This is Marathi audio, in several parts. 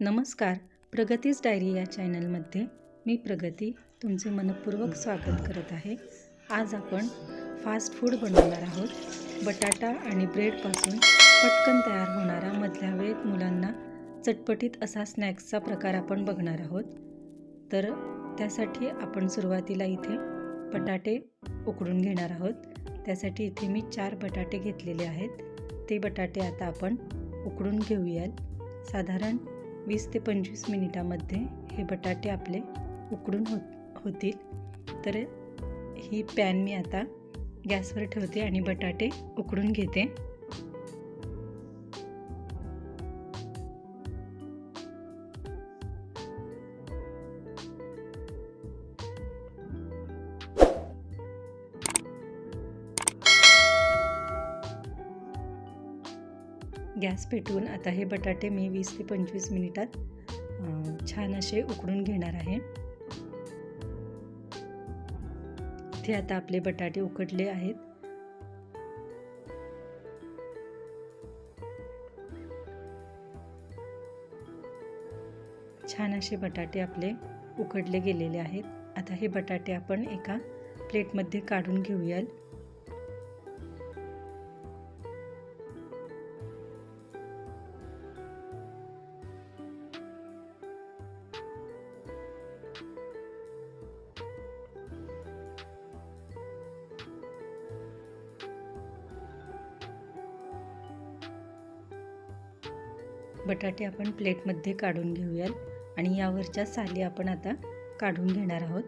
नमस्कार. प्रगतीच डायरी या चॅनलमध्ये मी प्रगती तुमचे मनपूर्वक स्वागत करत आहे. आज आपण फास्ट फूड बनवणार आहोत. बटाटा आणि ब्रेडपासून पटकन तयार होणारा मधल्या वेळेत मुलांना चटपटीत असा स्नॅक्सचा प्रकार आपण बघणार आहोत. तर त्यासाठी आपण सुरुवातीला इथे बटाटे उकडून घेणार आहोत. त्यासाठी इथे मी चार बटाटे घेतलेले आहेत. ते बटाटे आता आपण उकडून घेऊयात. साधारण वीस ते पंचवीस मिनिटामध्ये हे बटाटे आपले उकडून हो होतील. तर ही पॅन मी आता गॅसवर ठेवते आणि बटाटे उकडून घेते. गॅस पेटवून आता हे बटाटे मी वीस ते पंचवीस मिनिटात छान असे उकडून घेणार आहे. इथे आता आपले बटाटे उकडले आहेत. छान असे बटाटे आपले उकडले गेलेले आहेत. आता हे बटाटे आपण एका प्लेटमध्ये काढून घेऊयाल बटाटे आपण प्लेटमध्ये काढून घेऊयात. आणि यावरच्या साली आपण आता काढून घेणार आहोत.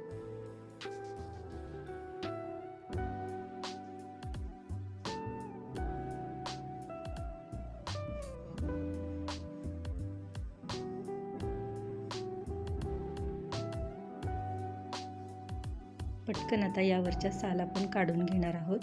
पटकन आता यावरच्या साल आपण काढून घेणार आहोत.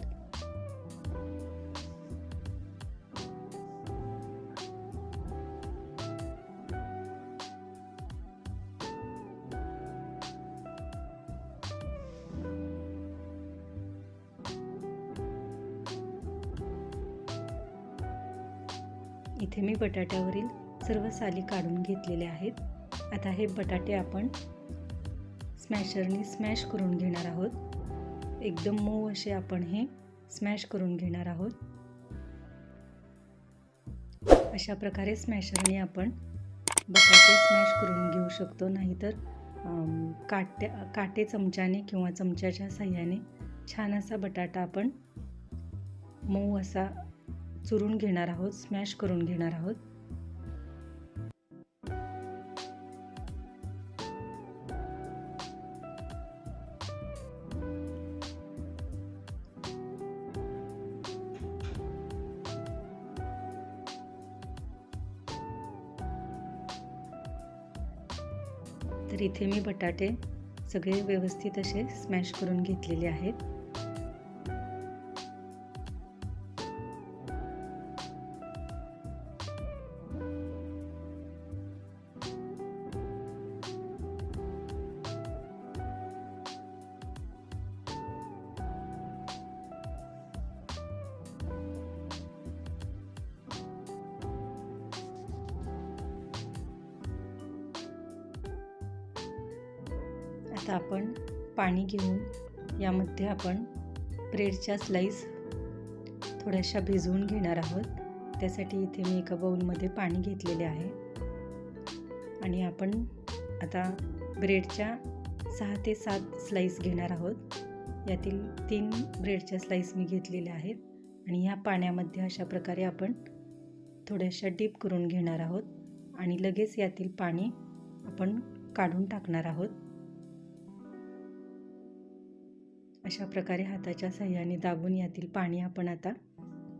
बटाट्यावरील सर्व साली काढून घेतलेले आहेत. आता हे बटाटे आपण स्मॅशरनी स्मॅश करून घेणार आहोत. एकदम मऊ असे आपण हे स्मॅश करून घेणार आहोत. अशा प्रकारे स्मॅशरने आपण बटाटे स्मॅश करून घेऊ शकतो. नाहीतर काट्या काटे चमच्याने किंवा चमच्याच्या साह्याने छान असा बटाटा आपण मऊ असा चुरून घेणार आहोत स्मॅश करून घेणार आहोत. तर इथे मी बटाटे सगळे व्यवस्थित असे स्मॅश करून घेतलेले आहेत. आता आपण पाणी घेऊन यामध्ये आपण ब्रेडच्या स्लाईस थोड्याशा भिजवून घेणार आहोत. त्यासाठी इथे मी एका बाऊलमध्ये पाणी घेतलेले आहे. आणि आपण आता ब्रेडच्या सहा ते सात स्लाईस घेणार आहोत. यातील तीन ब्रेडच्या स्लाईस मी घेतलेल्या आहेत. आणि ह्या पाण्यामध्ये अशा प्रकारे आपण थोड्याशा डीप करून घेणार आहोत. आणि लगेच यातील पाणी आपण काढून टाकणार आहोत. अशा प्रकारे हाताच्या सहाय्याने दाबून यातील पाणी आपण आता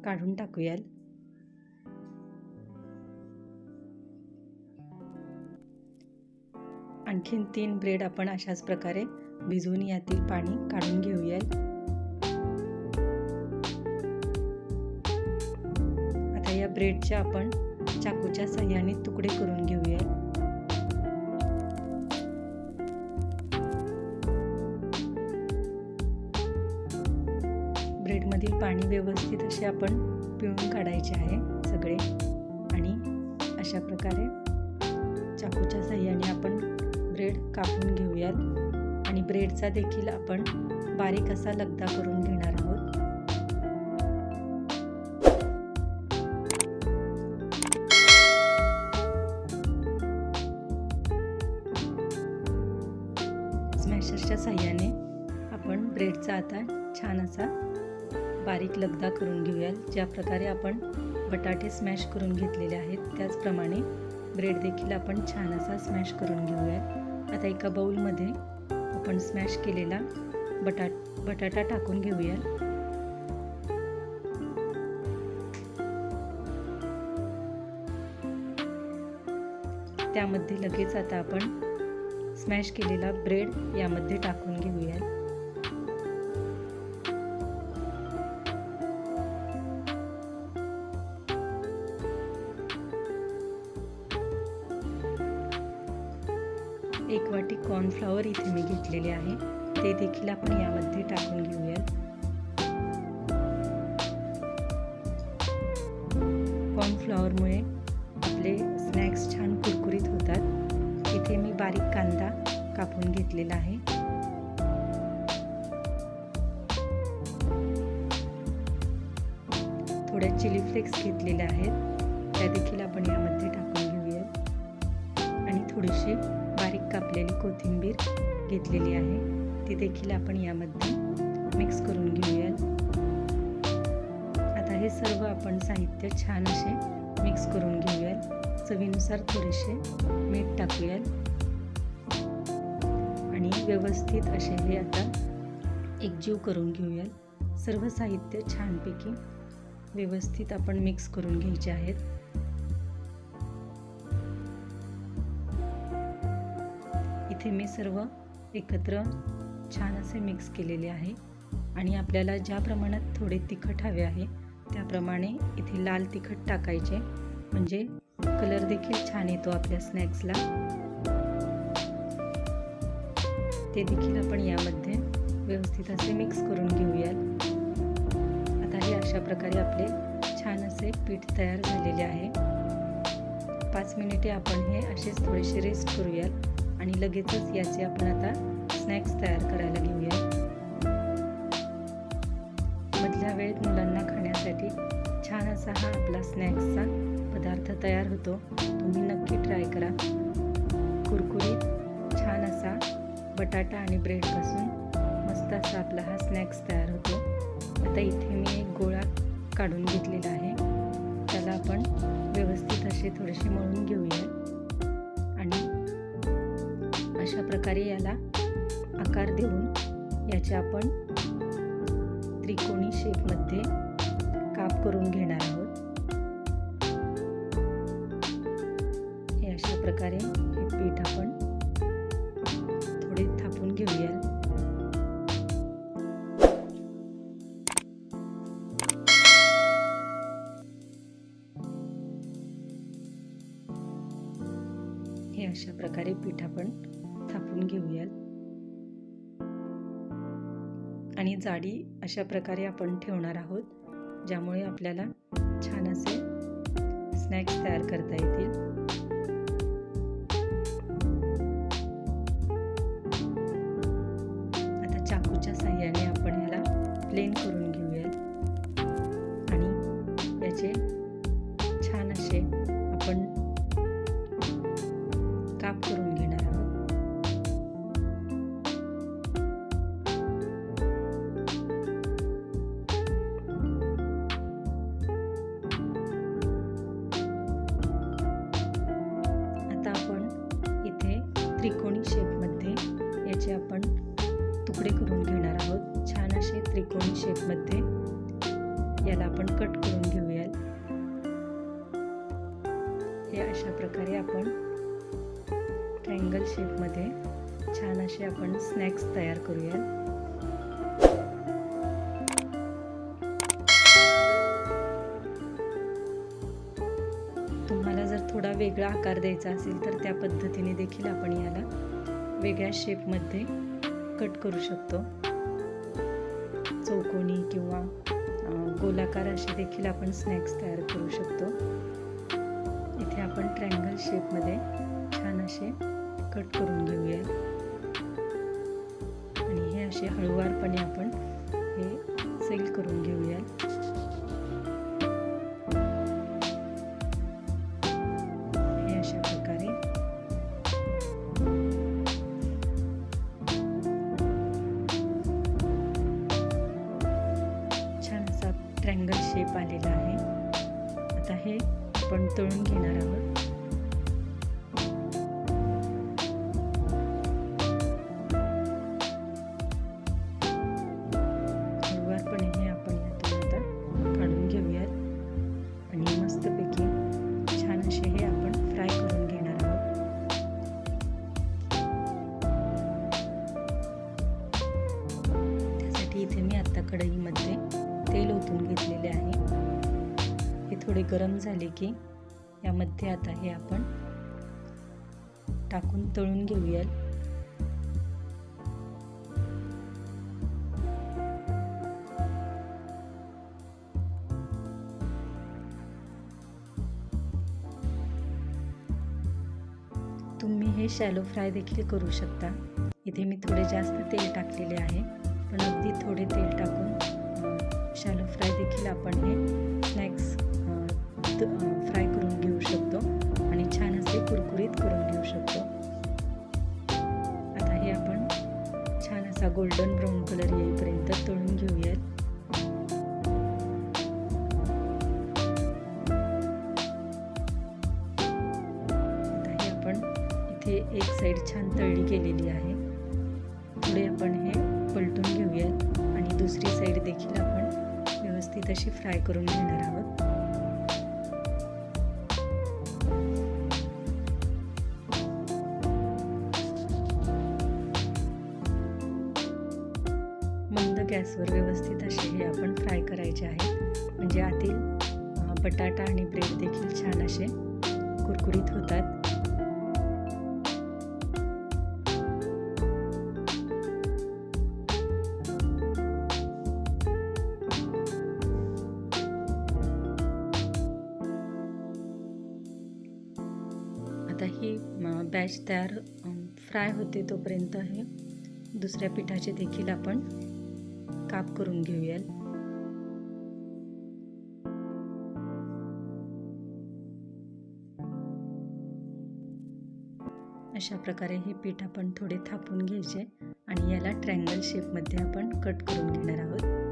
काढून टाकूयाल आणखीन तीन ब्रेड आपण अशाच प्रकारे भिजवून यातील पाणी काढून घेऊया आता या ब्रेडच्या आपण चाकूच्या सहाय्याने तुकडे करून घेऊया असे आपण पिळून काढायचे आहे सगळे. आणि अशा प्रकारे चाकूच्या साह्याने आपण ब्रेड कापून घेऊयात. आणि ब्रेडचा देखील आपण बारीक असा लगदा करून घेणार आहोत. स्मॅशरच्या साह्याने आपण ब्रेडचा आता छान असा बारीक लगदा करून घेऊया ज्या प्रकारे आपण बटाटे स्मॅश करून घेतलेले आहेत. त्याचप्रमाणे ब्रेड देखील आपण छान असा स्मॅश करून घेऊया आता एका बाऊलमध्ये आपण स्मॅश केलेला बटा बटाटा टाकून घेऊया त्यामध्ये लगेच आता आपण स्मॅश केलेला ब्रेड यामध्ये टाकून घेऊया फ्लॉवर इथे मी घेतलेले आहे. ते देखील आपण यामध्ये टाकून घेऊया कॉर्नफ्लॉवरमुळे आपले स्नॅक्स छान कुरकुरीत होतात. इथे मी बारीक कांदा कापून घेतलेला आहे. थोड्या चिली फ्लेक्स घेतलेल्या आहेत. त्या देखील आपण यामध्ये टाकून घेऊया आणि थोडीशी कापलेली कोथिंबीर घेतलेली आहे. ती देखील आपण यामध्ये मिक्स करून घेऊयात. आता हे सर्व आपण साहित्य छान असे मिक्स करून घेऊयात. चवीनुसार थोडेसे मीठ टाकूयात. आणि व्यवस्थित असे हे आता एकजीव करून घेऊयात. सर्व साहित्य छानपैकी व्यवस्थित आपण मिक्स करून घ्यायचे आहेत. इथे मी सर्व एकत्र छान असे मिक्स केलेले आहे. आणि आपल्याला ज्या प्रमाणात थोडे तिखट हवे आहे त्याप्रमाणे इथे लाल तिखट टाकायचे. म्हणजे कलर देखील छान येतो आपल्या स्नॅक्सला ते देखील आपण यामध्ये व्यवस्थित असे मिक्स करून घेऊयात. आता हे अशा प्रकारे आपले छान असे पीठ तयार झालेले आहे. पाच मिनिटे आपण हे असेच थोडेसे रेस्ट करूयात. आणि लगेचच याचे आपण आता स्नॅक्स तयार करायला घेऊया. मधल्या वेळेत मुलांना खाण्यासाठी छान असा हा आपला स्नॅक्सचा पदार्थ तयार होतो. तुम्ही नक्की ट्राय करा. कुरकुरीत छान असा बटाटा आणि ब्रेडपासून मस्त असा आपला हा स्नॅक्स तयार होतो. आता इथे मी एक गोळा काढून घेतलेला आहे. त्याला आपण व्यवस्थित असे थोडेसे मळून घेऊया. अशा प्रकारे याला आकार देऊन याचे आपण त्रिकोणी शेपमध्ये काप करून घेणार आहोत. हे अशा प्रकारे हे पीठ आपण थोडे थापून घेऊया. हे अशा प्रकारे पीठ आपण थापून घेऊयात. आणि जाडी अशा प्रकारे आपण ठेवणार आहोत ज्यामुळे आपल्याला छान असे स्नॅक्स तयार करता येतील. आपण कट करून घेऊयात. हे अशा प्रकारे आपण ट्रँगल शेपमध्ये छान असे आपण स्नॅक्स तयार करूयात. तुम्हाला जर थोडा वेगळा आकार द्यायचा असेल तर त्या पद्धतीने देखील आपण याला वेगळ्या शेपमध्ये कट करू शकतो. चौकोनी किंवा गोलाकार असे देखील आपण स्नॅक्स तयार करू शकतो. इथे आपण ट्रँगल शेपमध्ये छान असे कट करून घेऊया. आणि हे असे हळूवारपणे आपण हे सेल करून घेऊया. आपण तळून घेणार आहोत. गरम झाले की यामध्ये आता हे आपण टाकून तळून घेऊया तुम्ही हे शॅलो फ्राय देखील करू शकता. इथे मी थोडे जास्त तेल टाकलेले आहे पण अगदी थोडे तेल टाकून शॅलो फ्राय देखील आपण हे स्नॅक्स फ्राय करून घेऊ शकतो आणि छान असे कुरकुरीत करून घेऊ शकतो. आता हे आपण छान असा गोल्डन ब्राऊन कलर येईपर्यंत तळून घेऊयात. आता हे आपण इथे एक साईड छान तळली केलेली आहे. पुढे आपण हे पलटून घेऊयात आणि दुसरी साईड देखील आपण व्यवस्थित अशी फ्राय करून घेणार आहोत गॅसवर व्यवस्थित असे हे आपण फ्राय करायचे आहेत म्हणजे आतील बटाटा आणि ब्रेड देखील छान असे कुरकुरीत होतात. आता ही बॅच तयार फ्राय होते तोपर्यंत हे दुसऱ्या पिठाचे देखील आपण काप करून घेऊयात. अशा प्रकारे हे पीठ आपण थोडे थापून घ्यायचे आणि याला ट्रँगल शेपमध्ये आपण कट करून घेणार आहोत.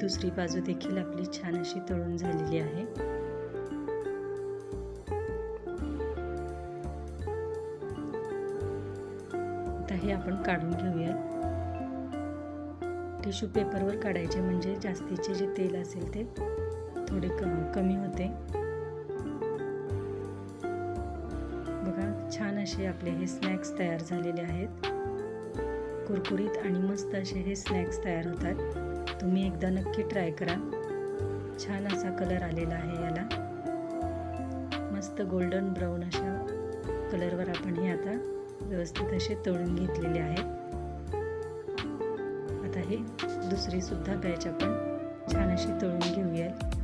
दुसरी बाजू देखील आपली छान अशी तळून झालेली आहे. आता हे आपण काढून घेऊयात. टिश्यू पेपरवर काढायचे म्हणजे जास्तीचे जे तेल असेल ते थोडे क कमी होते. बघा छान असे आपले हे स्नॅक्स तयार झालेले आहेत. कुरकुरीत आणि मस्त असे हे स्नॅक्स तयार होतात. तुम्ही एकदा नक्की ट्राय करा. छान असा कलर आलेला आहे याला. मस्त गोल्डन ब्राऊन अशा कलरवर आपण हे आता व्यवस्थित असे तळून घेतलेले आहेत आता हे दुसरीसुद्धा बॅच आपण छान अशी तळून घेऊया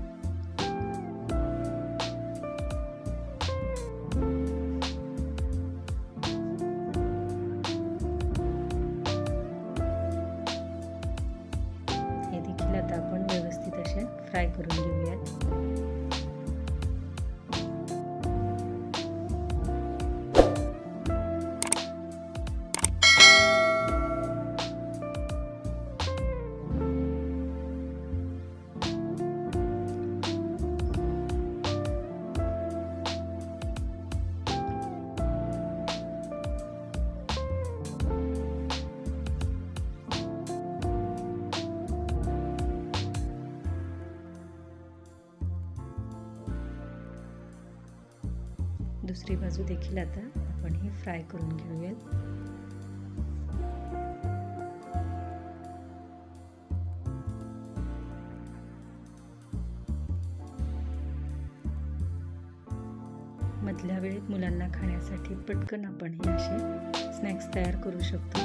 दुसरी बाजू देखील आता आपण ही फ्राय करून घेऊयात. मधल्या वेळेत मुलांना खाण्यासाठी पटकन आपण हे असे स्नॅक्स तयार करू शकतो.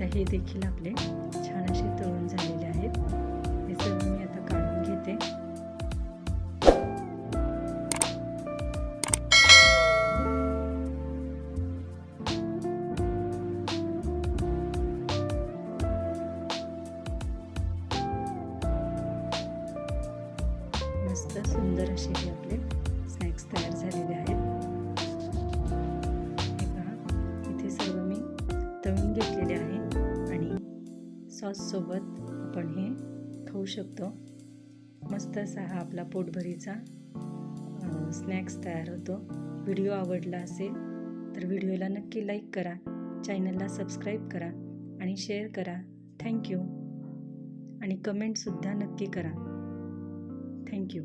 आता हे देखील आपले छान असे तळून झालेले आहेत. हे सर्व मी आता काढून घेते. मस्त सुंदर असे हे आपले स्नॅक्स तयार झालेले आहेत. हे पहा इथे सर्व मी तळून घेतलेले सॉससोबत आपण हे खाऊ शकतो. मस्त असा हा आपला पोटभरीचा स्नॅक्स तयार होतो. व्हिडिओ आवडला असेल तर व्हिडिओला नक्की लाईक करा चॅनलला सबस्क्राईब करा आणि शेअर करा. थँक्यू आणि कमेंटसुद्धा नक्की करा. थँक्यू